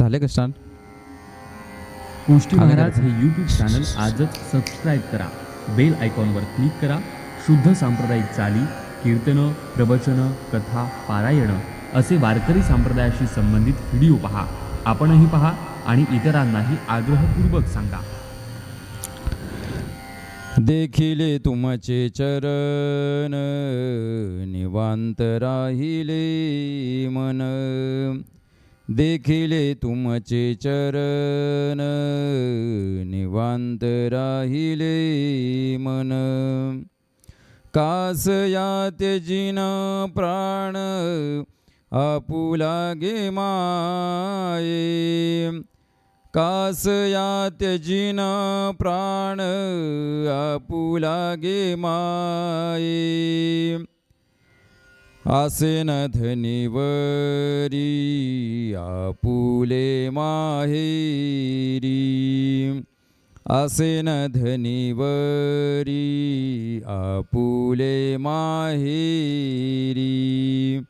झाले का स्टार्ट गोष्टी महाराज? हे यूट्यूब चॅनल आजच सबस्क्राईब करा. बेल आयकॉनवर क्लिक करा. शुद्ध सांप्रदायिक चाली कीर्तनं प्रवचनं कथा पारायणं असे वारकरी संप्रदायाशी संबंधित व्हिडिओ पहा. आपणही पहा आणि इतरांनाही आग्रहपूर्वक सांगा. देखिले तुमचे चरण निवांत राहिले मन. देखिले तुमचे चरण निवांत राहिले मन. कास या त्यजिन प्राण आपुला गे माये. कास या त्यजिन प्राण आपुला गे माये. आसेन धनिवरी आपुले माहेरी. आसेन धनिवरी आपुले माहेरी.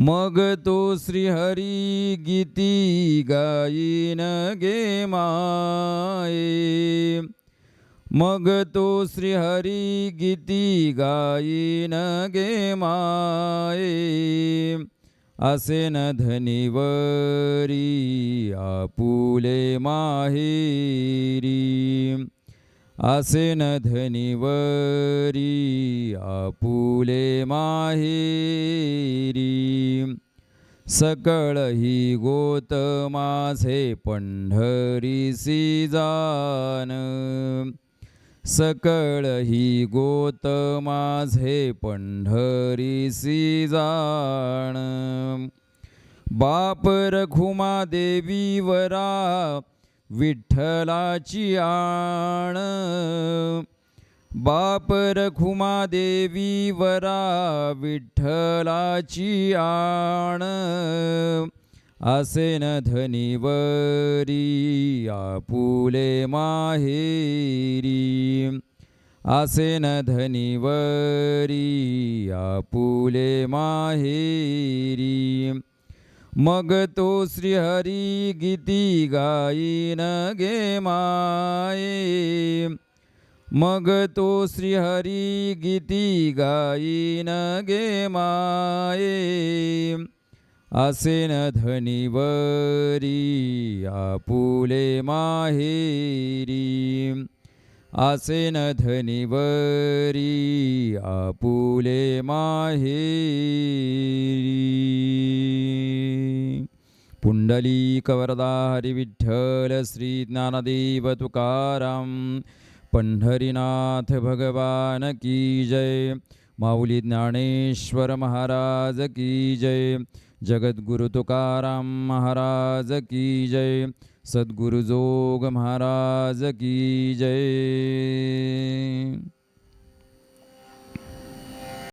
मग तो श्रीहरी गीती गायीन गे माये. मग तो श्रीहरी गीती गायीन गे माये. असे न धनिवरी आपुले माहेरी. असे न धनिवरी आपुले माहेरी. सकळ ही गोत माझे पंढरीसी जान. सकळ ही गोत माझे पंढरीसी जाण. बाप रघुमा देवीवरा विठ्ठलाची आण. बाप रघुमा देवी वरा विठ्ठलाची आण. असे न धनिवरी आपुले माहेरी. असेन धनी वरी आपुले माहेरी. मग तो श्रीहरी गीती गायीन गे माये. मग तो श्रीहरी गीती गायीन गे माये. असेन न धनिवरी आपुले माहेरी. असेन न धनिवरी आपुले माहेरी. पुंडली कवरदा हरिविठ्ठल श्री ज्ञानदेव तुकाराम पंढरीनाथ भगवान की जय. माऊली ज्ञानेश्वर महाराज की जय. जगद्गुरु तुकाराम महाराज की जय. सद्गुरु जोग महाराज की जय.